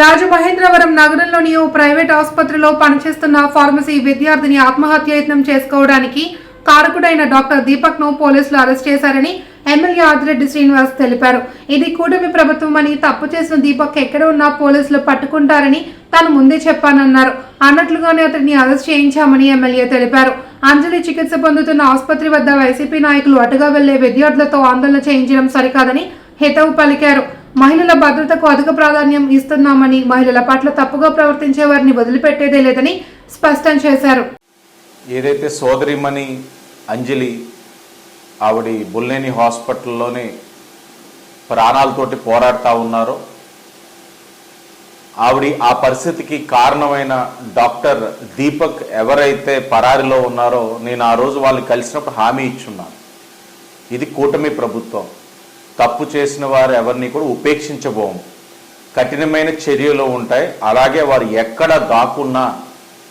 రాజమహేంద్రవరం నగరంలోని ఓ ప్రైవేట్ ఆసుపత్రిలో పనిచేస్తున్న ఫార్మసీ విద్యార్థిని ఆత్మహత్యయత్నం చేసుకోవడానికి కారకుడైన డాక్టర్ దీపక్ను పోలీసులు అరెస్ట్ చేశారని ఎమ్మెల్యే ఆదిరెడ్డి శ్రీనివాస్ తెలిపారు. ఇది కూటమి ప్రభుత్వం అని తప్పు చేసిన దీపక్ ఎక్కడ ఉన్నా పోలీసులు పట్టుకుంటారని తాను ముందే చెప్పానన్నారు. అన్నట్లుగానే అతన్ని అరెస్ట్ చేయించామని ఎమ్మెల్యే తెలిపారు. అంజలి చికిత్స పొందుతున్న ఆసుపత్రి వద్ద వైసీపీ నాయకులు అటుగా వెళ్ళే విద్యార్థులతో ఆందోళన చేయించడం సరికాదని హితవు పలికారు. మహిళల భద్రతకు అధిక ప్రాధాన్యం ఇస్తున్నామని మహిళల పట్ల తప్పుగా ప్రవర్తించే వారిని వదిలిపెట్టేదే లేదని స్పష్టం చేశారు. ఏదైతే సోదరిమణి అంజలి ఆవిడ బుల్లేని హాస్పిటల్లోనే ప్రాణాలతోటి పోరాడుతూ ఉన్నారో ఆవిడ ఆ పరిస్థితికి కారణమైన డాక్టర్ దీపక్ ఎవరైతే పరారిలో ఉన్నారో నేను ఆ రోజు వాళ్ళు కలిసినప్పుడు హామీ ఇచ్చున్నాను. ఇది కూటమి ప్రభుత్వం. తప్పు చేసిన వారు ఎవరిని కూడా ఉపేక్షించబోము. కఠినమైన చర్యలు ఉంటాయి. అలాగే వారు ఎక్కడ దాక్కున్నా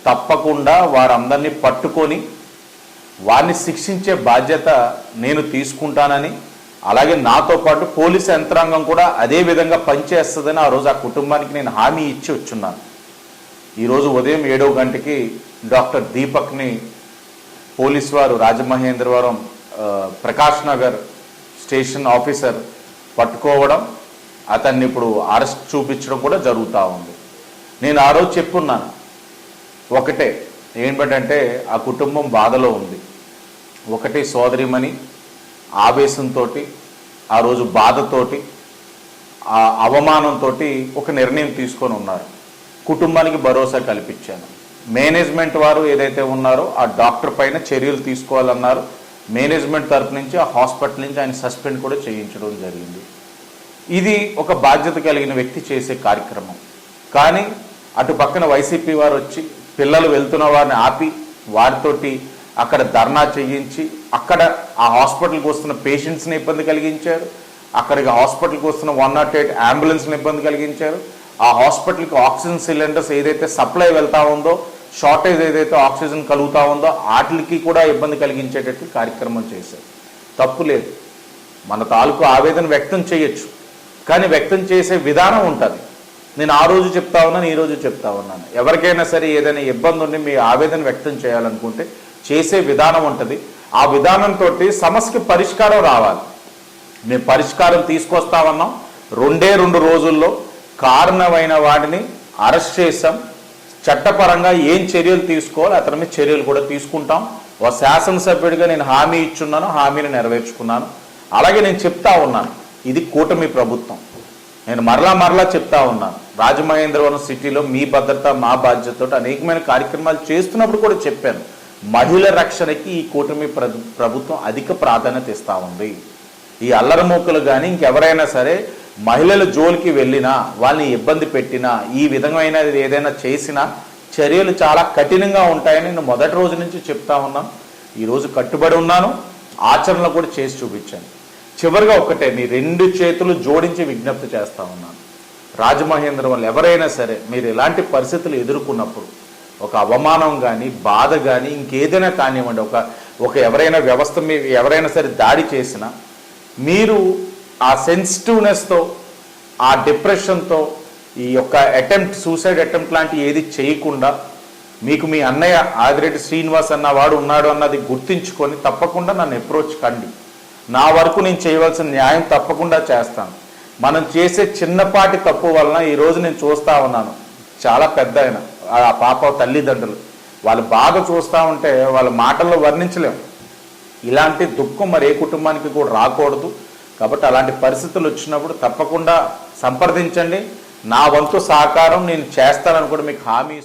తప్పకుండా వారందరినీ పట్టుకొని వారిని శిక్షించే బాధ్యత నేను తీసుకుంటానని అలాగే నాతో పాటు పోలీస్ యంత్రాంగం కూడా అదే విధంగా పనిచేస్తుందని ఆ రోజు ఆ కుటుంబానికి నేను హామీ ఇచ్చి వచ్చున్నాను. ఈరోజు ఉదయం ఏడో గంటకి డాక్టర్ దీపక్ని పోలీస్ వారు రాజమహేంద్రవరం ప్రకాష్ నగర్ స్టేషన్ ఆఫీసర్ పట్టుకోవడం అతన్ని ఇప్పుడు అరెస్ట్ చూపించడం కూడా జరుగుతూ ఉంది. నేను ఆ రోజు చెప్పున్నాను. ఒకటే ఏమిటంటే ఆ కుటుంబం బాధలో ఉంది. ఒకటి సోదరిమణి ఆవేశంతో ఆ రోజు బాధతోటి ఆ అవమానంతో ఒక నిర్ణయం తీసుకొని ఉన్నారు. కుటుంబానికి భరోసా కల్పించాను. మేనేజ్మెంట్ వారు ఏదైతే ఉన్నారో ఆ డాక్టర్ పైన చర్యలు తీసుకోవాలన్నారు. మేనేజ్మెంట్ తరపు నుంచి ఆ హాస్పిటల్ నుంచి ఆయన సస్పెండ్ కూడా చేయించడం జరిగింది. ఇది ఒక బాధ్యత కలిగిన వ్యక్తి చేసే కార్యక్రమం. కానీ అటు పక్కన వైసీపీ వారు వచ్చి పిల్లలు వెళ్తున్న వారిని ఆపి వారితోటి అక్కడ ధర్నా చేయించి అక్కడ ఆ హాస్పిటల్కి వస్తున్న పేషెంట్స్ని ఇబ్బంది కలిగించారు. అక్కడికి హాస్పిటల్కి వస్తున్న వన్ నాట్ ఎయిట్ అంబులెన్స్ని ఇబ్బంది కలిగించారు. ఆ హాస్పిటల్కి ఆక్సిజన్ సిలిండర్స్ ఏదైతే సప్లై వెళ్తా ఉందో షార్టేజ్ ఏదైతే ఆక్సిజన్ కలుగుతా ఉందో వాటికి కూడా ఇబ్బంది కలిగించేటట్టు కార్యక్రమం చేశారు. తప్పు లేదు. మన తాలూకు ఆవేదన వ్యక్తం చేయొచ్చు. కానీ వ్యక్తం చేసే విధానం ఉంటుంది. నేను ఆ రోజు చెప్తా ఉన్నాను ఈ రోజు చెప్తా ఉన్నాను. ఎవరికైనా సరే ఏదైనా ఇబ్బంది ఉండి మీ ఆవేదన వ్యక్తం చేయాలనుకుంటే చేసే విధానం ఉంటుంది. ఆ విధానంతో సమస్యకి పరిష్కారం రావాలి. మేము పరిష్కారం తీసుకొస్తామన్నాం. రెండే రెండు రోజుల్లో కారణమైన వాడిని అరెస్ట్ చేశాం. చట్టపరంగా ఏం చర్యలు తీసుకోవాలి అతని మీద చర్యలు కూడా తీసుకుంటాం. ఒక శాసనసభ్యుడిగా నేను హామీ ఇచ్చున్నాను హామీని నెరవేర్చుకున్నాను. అలాగే నేను చెప్తా ఉన్నాను ఇది కూటమి ప్రభుత్వం. నేను మరలా మరలా చెప్తా ఉన్నాను రాజమహేంద్రవరం సిటీలో మీ భద్రత మా బాధ్యతతో అనేకమైన కార్యక్రమాలు చేస్తున్నప్పుడు కూడా చెప్పాను. మహిళ రక్షణకి ఈ కూటమి ప్ర- ప్రభుత్వం అధిక ప్రాధాన్యత ఇస్తూ ఉంది. ఈ అల్లరమూకలు కానీ ఇంకెవరైనా సరే మహిళల జోలికి వెళ్ళినా వాళ్ళని ఇబ్బంది పెట్టినా ఈ విధమైన ఏదైనా చేసినా చర్యలు చాలా కఠినంగా ఉంటాయని నేను మొదటి రోజు నుంచి చెప్తా ఉన్నాను ఈరోజు కట్టుబడి ఉన్నాను. ఆచరణలో కూడా చేసి చూపించాను. చివరిగా ఒకటే నీ రెండు చేతులు జోడించి విజ్ఞప్తి చేస్తా ఉన్నాను. రాజమహేంద్రం వల్ల ఎవరైనా సరే మీరు ఎలాంటి పరిస్థితులు ఎదుర్కొన్నప్పుడు ఒక అవమానం కానీ బాధ కానీ ఇంకేదైనా కానివ్వండి ఒక ఒక ఎవరైనా వ్యవస్థ మీ ఎవరైనా సరే దాడి చేసినా మీరు ఆ సెన్సిటివ్నెస్తో ఆ డిప్రెషన్తో ఈ యొక్క అటెంప్ట్ సూసైడ్ అటెంప్ట్ లాంటి ఏది చేయకుండా మీకు మీ అన్నయ్య ఆదిరెడ్డి శ్రీనివాస్ అన్న వాడు ఉన్నాడు అన్నది గుర్తించుకొని తప్పకుండా నన్ను అప్రోచ్ కండి. నా వరకు నేను చేయవలసిన న్యాయం తప్పకుండా చేస్తాను. మనం చేసే చిన్నపాటి తప్పు వలన ఈరోజు నేను చూస్తా ఉన్నాను. చాలా పెద్ద ఆయన ఆ పాప తల్లిదండ్రులు. వాళ్ళు బాధ చూస్తూ ఉంటే వాళ్ళ మాటల్లో వర్ణించలేము ఇలాంటి దుఃఖం మరి ఏ కుటుంబానికి కూడా రాకూడదు. కాబట్టి అలాంటి పరిస్థితులు వచ్చినప్పుడు తప్పకుండా సంప్రదించండి. నా వంతు సహకారం నేను చేస్తానని కూడా మీకు హామీ